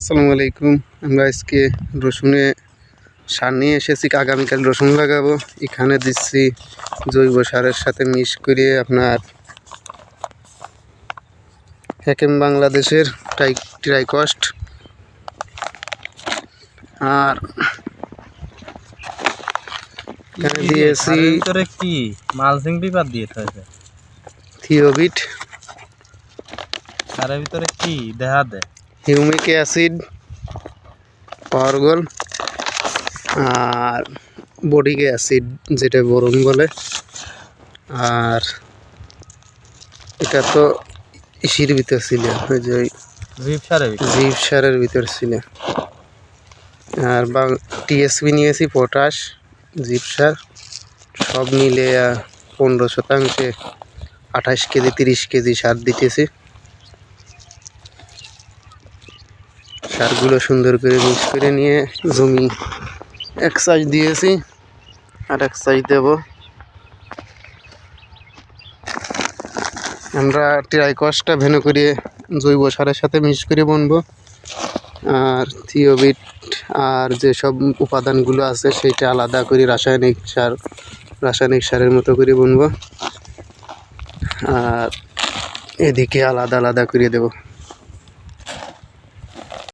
আসসালামু আলাইকুম। আমরা আজকে রসুনে সার নিয়ে এসেছি আগামীকাল রসুন লাগাবো। এখানে দিচ্ছি জৈব সারের সাথে মিশ করে আপনার হেকেম বাংলাদেশের ট্রাইকস্ট। আর এখানে দিয়েছি ভিতরে কি? মালচিং পেপার দিয়েছে হয়েছে থিওবিট। সারের ভিতরে কি? দেখা দে। হিউমিক অ্যাসিড পাওয়ারগল আর বডিক অ্যাসিড যেটা বরণ বলে। আর এটা তো ইসির ভিতর ছিল ওই যে জিপ সারের জিপ সারের ভিতর ছিল। আর বা টিএসপি নিয়েছি পটাশ জিপ সার সব মিলে পনেরো শতাংশে আঠাশ কেজি তিরিশ কেজি সার দিতেছি। সারগুলো সুন্দর করে মিক্স করে নিয়ে জমি এক সাইজ দিয়েছি আর এক সাইজ দেব। আমরা ট্রাইকসটা ভেনো করে জৈব সারের সাথে মিক্স করে বনবো। আর থিওবিট আর যেসব উপাদানগুলো আছে সেটা আলাদা করে রাসায়নিক সার, রাসায়নিক সারের মতো করে বুনবো। আর এদিকে আলাদা আলাদা করে দেবো।